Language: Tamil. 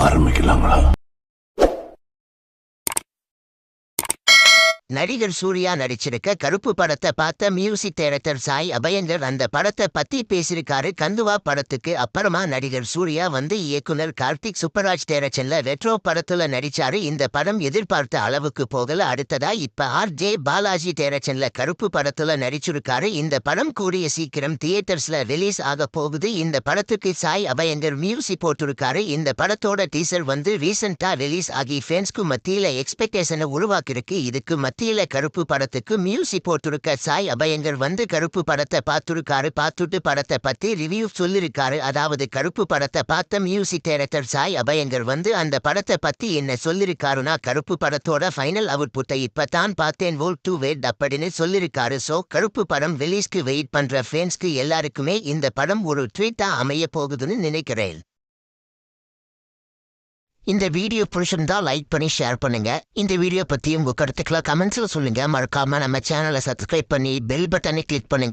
ஆரம்பிக்கலாங்களா? நடிகர் சூர்யா நடிச்சிருக்க கருப்பு படத்தை பார்த்த மியூசிக் டைரக்டர் சாய் அபயந்தர் அந்த படத்தை பத்தி பேசியிருக்காரு. கந்துவா படத்துக்கு அப்புறமா நடிகர் சூர்யா வந்து இயக்குனர் கார்த்திக் சுப்பராஜ் டைரக்ஷன்ல ரெட்ரோ படத்துல நடிச்சாரு. இந்த படம் எதிர்பார்த்த அளவுக்கு போகல. அடுத்ததா இப்ப ஆர் ஜே பாலாஜி டைரக்ஷன்ல கருப்பு படத்துல நடிச்சிருக்காரு. இந்த படம் கூடிய சீக்கிரம் தியேட்டர்ஸ்ல ரிலீஸ் ஆக போகுது. இந்த படத்துக்கு சாய் அபயங்கர் மியூசிக் போட்டிருக்காரு. இந்த படத்தோட டீசர் வந்து ரீசெண்டா ரிலீஸ் ஆகி ஃபேன்ஸ்க்கு மத்தியில எக்ஸ்பெக்டேஷனை உருவாக்கிருக்கு இதுக்கு மத்தியில கருப்பு படத்துக்கு மியூசிக் போட்டிருக்க சாய் அபயங்கர் வந்து கருப்பு படத்தை பார்த்துருக்காரு. பார்த்துட்டு படத்தை பத்தி ரிவ்யூ சொல்லிருக்காரு. அதாவது கருப்பு படத்தை பார்த்த மியூசிக் டைரக்டர் சாய் அபயங்கர் வந்து அந்த படத்தை பத்தி என்ன சொல்லிருக்காருன்னா கருப்பு படத்தோட ஃபைனல் அவுட் புட்டை இப்பதான் பார்த்தேன். வோல் டு வெயிட் அப்படின்னு சொல்லிருக்காரு. சோ கருப்பு படம் ரிலீஸ்க்கு வெயிட் பண்ற ஃபேன்ஸ்க்கு எல்லாருக்குமே இந்த படம் ஒரு ட்வீட்டா அமைய போகுதுன்னு நினைக்கிறேன். இந்த வீடியோ பிடிச்சிருந்தா லைக் பண்ணி ஷேர் பண்ணுங்க. இந்த வீடியோ பத்தி உங்க கருத்துக்களை கமெண்ட்ஸ்ல சொல்லுங்க. மறக்காம நம்ம சேனலை சப்ஸ்கிரைப் பண்ணி பெல் பட்டனை கிளிக் பண்ணுங்க.